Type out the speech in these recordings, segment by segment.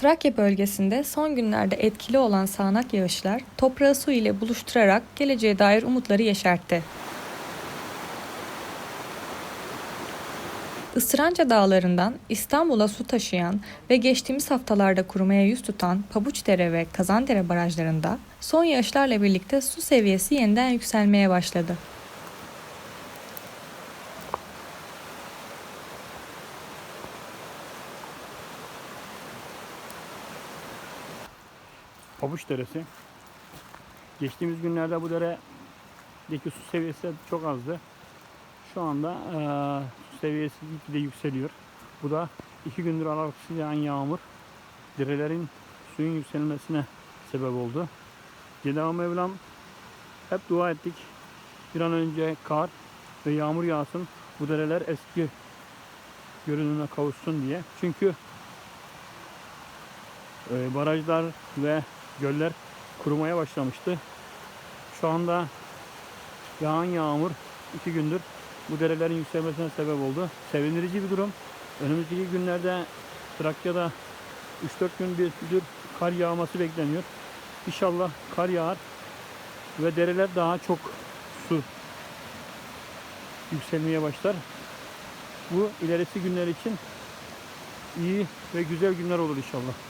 Trakya bölgesinde son günlerde etkili olan sağanak yağışlar toprağı su ile buluşturarak geleceğe dair umutları yeşertti. Isıranca dağlarından İstanbul'a su taşıyan ve geçtiğimiz haftalarda kurumaya yüz tutan Pabuçdere ve Kazandere barajlarında son yağışlarla birlikte su seviyesi yeniden yükselmeye başladı. Pabuç Deresi. Geçtiğimiz günlerde bu deredeki su seviyesi çok azdı. Şu anda eee, su seviyesi gitgide yükseliyor. Bu da iki gündür aralıksız yağan yağmur derelerin suyun yükselmesine sebep oldu. Cenab-ı Mevlam hep dua ettik. Bir an önce kar ve yağmur yağsın. Bu dereler eski görünümüne kavuşsun diye. Çünkü e, barajlar ve göller kurumaya başlamıştı. Şu anda yağan yağmur iki gündür bu derelerin yükselmesine sebep oldu. Sevindirici bir durum. Önümüzdeki günlerde Trakya'da 3-4 gün bir gündür kar yağması bekleniyor. İnşallah kar yağar ve dereler daha çok su yükselmeye başlar. Bu ilerisi günler için iyi ve güzel günler olur inşallah.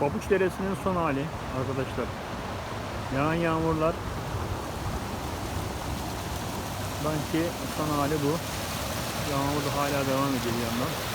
Pabuç Deresi'nin son hali arkadaşlar. Yağan yağmurlar Sanki son hali bu. Yağmur da hala devam ediyor yandan.